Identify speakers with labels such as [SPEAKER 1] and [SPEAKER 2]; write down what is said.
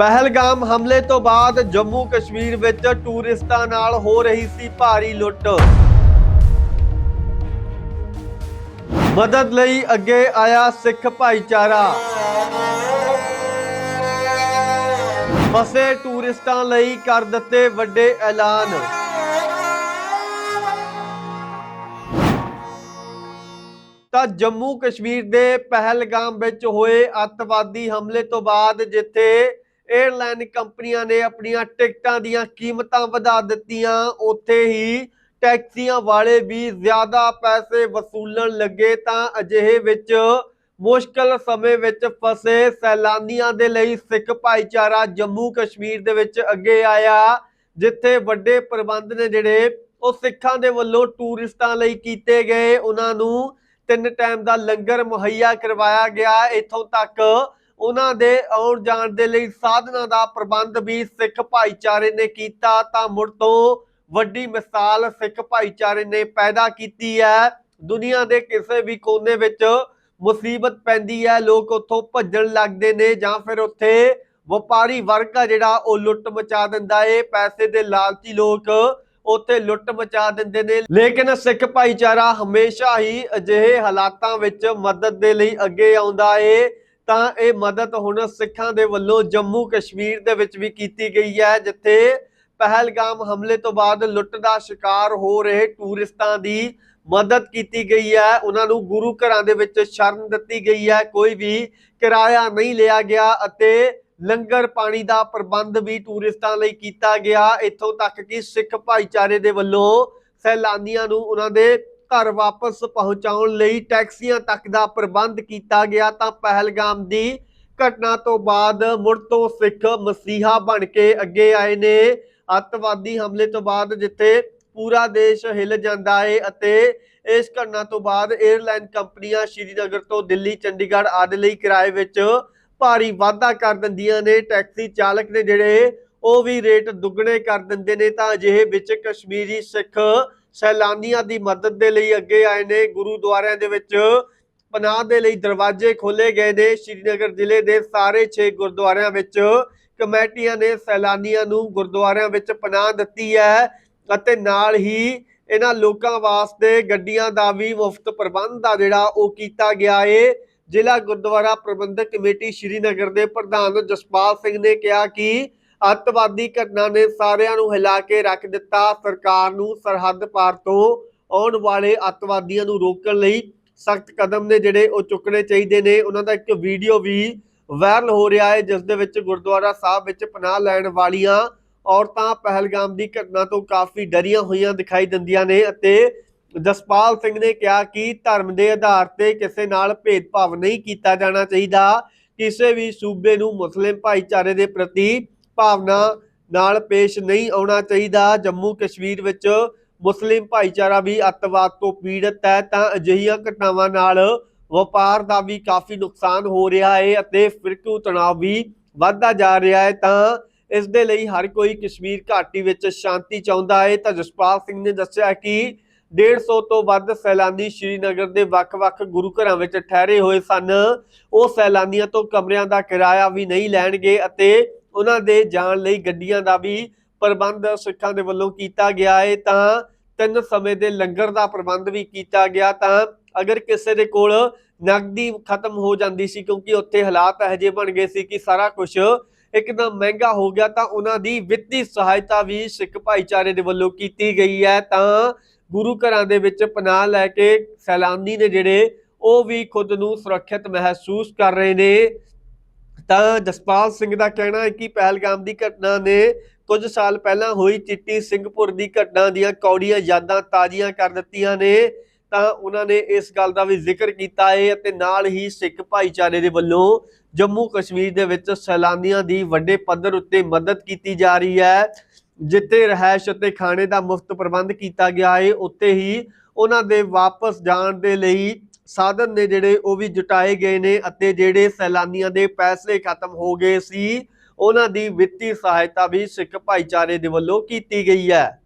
[SPEAKER 1] ਪਹਿਲਗਾਮ ਹਮਲੇ ਤੋਂ ਬਾਅਦ ਜੰਮੂ ਕਸ਼ਮੀਰ ਵਿੱਚ ਟੂਰਿਸਟਾਂ ਨਾਲ ਹੋ ਰਹੀ ਸੀ ਭਾਰੀ ਲੁੱਟ। ਮਦਦ ਲਈ ਅੱਗੇ ਆਇਆ ਸਿੱਖ ਭਾਈਚਾਰਾ। ਫਸੇ ਟੂਰਿਸਟਾਂ ਲਈ ਕਰ ਦਿੱਤੇ ਵੱਡੇ ਐਲਾਨ। ਤਾਂ ਜੰਮੂ ਕਸ਼ਮੀਰ ਦੇ ਪਹਿਲਗਾਮ ਵਿੱਚ ਹੋਏ ਅੱਤਵਾਦੀ ਹਮਲੇ ਤੋਂ ਬਾਅਦ ਜਿੱਥੇ 에ਅਰਲਾਈਨ ਕੰਪਨੀਆਂ ਨੇ ਆਪਣੀਆਂ ਟਿਕਟਾਂ ਦੀਆਂ ਕੀਮਤਾਂ ਵਧਾ ਦਿੱਤੀਆਂ। ਉੱਥੇ ਹੀ ਟੈਕਸੀਆਂ ਵਾਲੇ ਵੀ ਜ਼ਿਆਦਾ ਪੈਸੇ ਵਸੂਲਣ ਲੱਗੇ ਤਾਂ ਅਜਿਹੇ ਵਿੱਚ ਮੁਸ਼ਕਲ ਸਮੇਂ ਵਿੱਚ ਫਸੇ ਸੈਲਾਨੀਆਂ ਦੇ ਲਈ ਸਿੱਖ ਭਾਈਚਾਰਾ ਜੰਮੂ ਕਸ਼ਮੀਰ ਦੇ ਵਿੱਚ ਅੱਗੇ ਆਇਆ, ਜਿੱਥੇ ਵੱਡੇ ਪ੍ਰਬੰਧ ਨੇ ਜਿਹੜੇ ਉਹ ਸਿੱਖਾਂ ਦੇ ਵੱਲੋਂ ਟੂਰਿਸਟਾਂ ਲਈ ਕੀਤੇ ਗਏ। ਉਹਨਾਂ ਨੂੰ ਤਿੰਨ ਟਾਈਮ ਦਾ ਲੰਗਰ ਮੁਹੱਈਆ ਕਰਵਾਇਆ ਗਿਆ। ਇੱਥੋਂ ਤੱਕ ਉਹਨਾਂ ਦੇ ਆਉਣ ਜਾਣ ਦੇ ਲਈ ਸਾਧਨਾਂ ਦਾ ਪ੍ਰਬੰਧ ਵੀ ਸਿੱਖ ਭਾਈਚਾਰੇ ਨੇ ਕੀਤਾ ਤਾਂ ਮੁੜ ਤੋਂ ਵੱਡੀ ਮਿਸਾਲ ਸਿੱਖ ਭਾਈਚਾਰੇ ਨੇ ਪੈਦਾ ਕੀਤੀ ਹੈ। ਦੁਨੀਆ ਦੇ ਕਿਸੇ ਵੀ ਕੋਨੇ ਵਿੱਚ ਮੁਸੀਬਤ ਪੈਂਦੀ ਹੈ, ਲੋਕ ਉੱਥੋਂ ਭੱਜਣ ਲੱਗਦੇ ਨੇ ਜਾਂ ਫਿਰ ਉੱਥੇ ਵਪਾਰੀ ਵਰਗ ਆ ਜਿਹੜਾ ਉਹ ਲੁੱਟ ਮਚਾ ਦਿੰਦਾ ਏ, ਪੈਸੇ ਦੇ ਲਾਲਚੀ ਲੋਕ ਉੱਥੇ ਲੁੱਟ ਮਚਾ ਦਿੰਦੇ ਨੇ। ਲੇਕਿਨ ਸਿੱਖ ਭਾਈਚਾਰਾ ਹਮੇਸ਼ਾ ਹੀ ਅਜਿਹੇ ਹਾਲਾਤਾਂ ਵਿੱਚ ਮਦਦ ਦੇ ਲਈ ਅੱਗੇ ਆਉਂਦਾ ਏ। ਤਾਂ ਇਹ ਮਦਦ ਹੁਣ ਸਿੱਖਾਂ ਦੇ ਵੱਲੋਂ ਜੰਮੂ ਕਸ਼ਮੀਰ ਦੇ ਵਿੱਚ ਵੀ ਕੀਤੀ ਗਈ ਹੈ, ਜਿੱਥੇ ਪਹਿਲਗਾਮ ਹਮਲੇ ਤੋਂ ਬਾਅਦ ਲੁੱਟ ਦਾ ਸ਼ਿਕਾਰ ਹੋ ਰਹੇ ਟੂਰਿਸਟਾਂ ਦੀ ਮਦਦ ਕੀਤੀ ਗਈ ਹੈ। ਉਹਨਾਂ ਨੂੰ ਗੁਰੂ ਘਰਾਂ ਦੇ ਵਿੱਚ ਸ਼ਰਨ ਦਿੱਤੀ ਗਈ ਹੈ। ਕੋਈ ਵੀ ਕਿਰਾਇਆ ਨਹੀਂ ਲਿਆ ਗਿਆ ਅਤੇ ਲੰਗਰ ਪਾਣੀ ਦਾ ਪ੍ਰਬੰਧ ਵੀ ਟੂਰਿਸਟਾਂ ਲਈ ਕੀਤਾ ਗਿਆ। ਇੱਥੋਂ ਤੱਕ ਕਿ ਸਿੱਖ ਭਾਈਚਾਰੇ ਦੇ ਵੱਲੋਂ ਸੈਲਾਨੀਆਂ ਨੂੰ ਉਹਨਾਂ ਦੇ ਘਰ ਵਾਪਸ ਪਹੁੰਚਾਉਣ ਲਈ ਟੈਕਸੀਆਂ ਤੱਕ ਦਾ ਪ੍ਰਬੰਧ ਕੀਤਾ ਗਿਆ ਤਾਂ ਪਹਿਲਗਾਮ ਦੀ ਘਟਨਾ ਤੋਂ ਬਾਅਦ ਮੁੜ ਤੋਂ ਸਿੱਖ ਮਸੀਹਾ ਬਣ ਕੇ ਅੱਗੇ ਆਏ ਨੇ। ਅੱਤਵਾਦੀ ਹਮਲੇ ਤੋਂ ਬਾਅਦ ਜਿੱਥੇ ਪੂਰਾ ਦੇਸ਼ ਹਿੱਲ ਜਾਂਦਾ ਏ ਅਤੇ ਇਸ ਘਟਨਾ ਤੋਂ ਬਾਅਦ 에ਅਰਲਾਈਨ ਕੰਪਨੀਆਂ ਸ਼੍ਰੀਨਗਰ ਤੋਂ ਦਿੱਲੀ, ਚੰਡੀਗੜ੍ਹ ਆਦਿ ਲਈ ਕਿਰਾਏ ਵਿੱਚ ਭਾਰੀ ਵਾਧਾ ਕਰ ਦਿੰਦੀਆਂ ਨੇ। ਟੈਕਸੀ ਚਾਲਕ ਨੇ ਜਿਹੜੇ ਉਹ ਵੀ ਰੇਟ ਦੁੱਗਣੇ ਕਰ ਦਿੰਦੇ ਨੇ ਤਾਂ ਅਜਿਹੇ ਵਿੱਚ ਕਸ਼ਮੀਰੀ ਸਿੱਖ ਸੈਲਾਨੀਆਂ ਦੀ ਮਦਦ ਦੇ ਲਈ ਅੱਗੇ ਆਏ ਨੇ। ਗੁਰਦੁਆਰਿਆਂ ਦੇ ਵਿੱਚ ਪਨਾਹ ਦੇ ਲਈ ਦਰਵਾਜ਼ੇ ਖੋਲੇ ਗਏ ਨੇ। ਸ਼੍ਰੀਨਗਰ ਜ਼ਿਲ੍ਹੇ ਦੇ ਸਾਰੇ 6 ਗੁਰਦੁਆਰਿਆਂ ਵਿੱਚ ਕਮੇਟੀਆਂ ਨੇ ਸੈਲਾਨੀਆਂ ਨੂੰ ਗੁਰਦੁਆਰਿਆਂ ਵਿੱਚ ਪਨਾਹ ਦਿੱਤੀ ਹੈ ਅਤੇ ਨਾਲ ਹੀ ਇਹਨਾਂ ਲੋਕਾਂ ਵਾਸਤੇ ਗੱਡੀਆਂ ਦਾ ਵੀ ਮੁਫਤ ਪ੍ਰਬੰਧ ਆ ਜਿਹੜਾ ਉਹ ਕੀਤਾ ਗਿਆ ਏ। ਜ਼ਿਲ੍ਹਾ ਗੁਰਦੁਆਰਾ ਪ੍ਰਬੰਧਕ ਕਮੇਟੀ ਸ਼੍ਰੀਨਗਰ ਦੇ ਪ੍ਰਧਾਨ ਜਸਪਾਲ ਸਿੰਘ ਨੇ ਕਿਹਾ ਕਿ ਅੱਤਵਾਦੀ ਘਟਨਾ ਨੇ ਸਾਰਿਆਂ ਨੂੰ ਹਿਲਾ ਕੇ ਰੱਖ ਦਿੱਤਾ। ਸਰਕਾਰ ਨੂੰ ਸਰਹੱਦ ਪਾਰ ਤੋਂ ਆਉਣ ਵਾਲੇ ਅੱਤਵਾਦੀਆਂ ਨੂੰ ਰੋਕਣ ਲਈ ਸਖਤ ਕਦਮ ਨੇ ਜਿਹੜੇ ਉਹ ਚੁੱਕਣੇ ਚਾਹੀਦੇ ਨੇ। ਉਹਨਾਂ ਦਾ ਇੱਕ ਵੀਡੀਓ ਵੀ ਵਾਇਰਲ ਹੋ ਰਿਹਾ ਹੈ, ਜਿਸ ਦੇ ਵਿੱਚ ਗੁਰਦੁਆਰਾ ਸਾਹਿਬ ਵਿੱਚ ਪਨਾਹ ਲੈਣ ਵਾਲੀਆਂ ਔਰਤਾਂ ਪਹਿਲਗਾਮ ਦੀ ਘਟਨਾ ਤੋਂ ਕਾਫੀ ਡਰੀਆਂ ਹੋਈਆਂ ਦਿਖਾਈ ਦਿੰਦੀਆਂ ਨੇ ਅਤੇ ਜਸਪਾਲ ਸਿੰਘ ਨੇ ਕਿਹਾ ਕਿ ਧਰਮ ਦੇ ਆਧਾਰ ਤੇ ਕਿਸੇ ਨਾਲ ਭੇਦਭਾਵ ਨਹੀਂ ਕੀਤਾ ਜਾਣਾ ਚਾਹੀਦਾ। ਕਿਸੇ ਵੀ ਸੂਬੇ ਨੂੰ ਮੁਸਲਿਮ ਭਾਈਚਾਰੇ ਦੇ ਪ੍ਰਤੀ ਭਾਵਨਾ ਨਾਲ ਪੇਸ਼ ਨਹੀਂ ਆਉਣਾ ਚਾਹੀਦਾ। ਜੰਮੂ ਕਸ਼ਮੀਰ ਵਿੱਚ ਮੁਸਲਿਮ ਭਾਈਚਾਰਾ ਵੀ ਅੱਤਵਾਦ ਤੋਂ ਪੀੜਤ ਹੈ, ਤਾਂ ਅਜਿਹੀਆਂ ਘਟਨਾਵਾਂ ਨਾਲ ਵਪਾਰ ਦਾ ਵੀ ਕਾਫੀ ਨੁਕਸਾਨ ਹੋ ਰਿਹਾ ਹੈ ਅਤੇ ਫਿਰਕੂ ਤਣਾਅ ਵੀ ਵੱਧਦਾ ਜਾ ਰਿਹਾ ਹੈ। ਤਾਂ ਇਸ ਦੇ ਲਈ ਹਰ ਕੋਈ ਕਸ਼ਮੀਰ ਘਾਟੀ ਵਿੱਚ ਸ਼ਾਂਤੀ ਚਾਹੁੰਦਾ ਹੈ। ਤਾਂ ਜਸਪਾਲ ਸਿੰਘ ਨੇ ਦੱਸਿਆ ਕਿ 150 ਤੋਂ ਵੱਧ ਸੈਲਾਨੀ ਸ਼੍ਰੀਨਗਰ ਦੇ ਵੱਖ-ਵੱਖ ਗੁਰੂ ਘਰਾਂ ਵਿੱਚ ਠਹਿਰੇ ਹੋਏ ਸਨ। ਉਹ ਸੈਲਾਨੀਆਂ ਤੋਂ ਕਮਰਿਆਂ ਦਾ ਕਿਰਾਇਆ ਵੀ ਨਹੀਂ ਲੈਣਗੇ ਅਤੇ ਉਹਨਾਂ ਦੇ ਜਾਣ ਲਈ ਗੱਡੀਆਂ ਦਾ ਵੀ ਪ੍ਰਬੰਧ ਸਿੱਖਾਂ ਦੇ ਵੱਲੋਂ ਕੀਤਾ ਗਿਆ ਹੈ ਤਾਂ ਤਿੰਨ ਸਮੇਂ ਦੇ ਲੰਗਰ ਦਾ ਪ੍ਰਬੰਧ ਵੀ ਕੀਤਾ ਗਿਆ, ਤਾਂ ਅਗਰ ਕਿਸੇ ਦੇ ਕੋਲ ਨਗਦੀ ਖਤਮ ਹੋ ਜਾਂਦੀ ਸੀ ਕਿਉਂਕਿ ਉੱਥੇ ਹਾਲਾਤ ਇਹੋ ਜਿਹੇ ਬਣ ਗਏ ਸੀ ਕਿ ਸਾਰਾ ਕੁਝ ਇੱਕਦਮ ਮਹਿੰਗਾ ਹੋ ਗਿਆ, ਤਾਂ ਉਹਨਾਂ ਦੀ ਵਿੱਤੀ ਸਹਾਇਤਾ ਵੀ ਸਿੱਖ ਭਾਈਚਾਰੇ ਦੇ ਵੱਲੋਂ ਕੀਤੀ ਗਈ ਹੈ, ਤਾਂ ਗੁਰੂ ਘਰਾਂ ਦੇ ਵਿੱਚ ਪਨਾਹ ਲੈ ਕੇ ਸੈਲਾਨੀ ਨੇ ਜਿਹੜੇ ਉਹ ਵੀ ਖੁਦ ਨੂੰ ਸੁਰੱਖਿਅਤ ਮਹਿਸੂਸ ਕਰ ਰਹੇ ਨੇ। ਤਾਂ ਜਸਪਾਲ ਸਿੰਘ ਦਾ ਕਹਿਣਾ ਹੈ ਕਿ ਪਹਿਲਗਾਮ ਦੀ ਘਟਨਾ ਨੇ ਕੁਝ ਸਾਲ ਪਹਿਲਾਂ ਹੋਈ ਚਿੱਟੀ ਸਿੰਘਪੁਰ ਦੀ ਘਟਨਾ ਦੀਆਂ ਕੌੜੀਆਂ ਯਾਦਾਂ ਤਾਜ਼ੀਆਂ ਕਰ ਦਿੱਤੀਆਂ ਨੇ। ਤਾਂ ਉਹਨਾਂ ਨੇ ਇਸ ਗੱਲ ਦਾ ਵੀ ਜ਼ਿਕਰ ਕੀਤਾ ਹੈ ਅਤੇ ਨਾਲ ਹੀ ਸਿੱਖ ਭਾਈਚਾਰੇ ਦੇ ਵੱਲੋਂ ਜੰਮੂ ਕਸ਼ਮੀਰ ਦੇ ਵਿੱਚ ਸੈਲਾਨੀਆਂ ਦੀ ਵੱਡੇ ਪੱਧਰ ਉੱਤੇ ਮਦਦ ਕੀਤੀ ਜਾ ਰਹੀ ਹੈ। ਜਿੱਥੇ ਰਹਿائش ਅਤੇ ਖਾਣੇ ਦਾ ਮੁਫਤ ਪ੍ਰਬੰਧ ਕੀਤਾ ਗਿਆ ਹੈ ਉੱਤੇ ਹੀ ਉਹਨਾਂ ਦੇ ਵਾਪਸ ਜਾਣ ਦੇ ਲਈ ਸਾਧਨ ਨੇ ਜਿਹੜੇ ਉਹ ਵੀ ਜੁਟਾਏ ਗਏ ਨੇ ਅਤੇ ਜਿਹੜੇ ਸੈਲਾਨੀਆਂ ਦੇ ਪੈਸੇ ਖਤਮ ਹੋ ਗਏ ਸੀ, ਉਹਨਾਂ ਦੀ ਵਿੱਤੀ ਸਹਾਇਤਾ ਵੀ ਸਿੱਖ ਭਾਈਚਾਰੇ ਦੇ ਵੱਲੋਂ ਕੀਤੀ ਗਈ ਹੈ।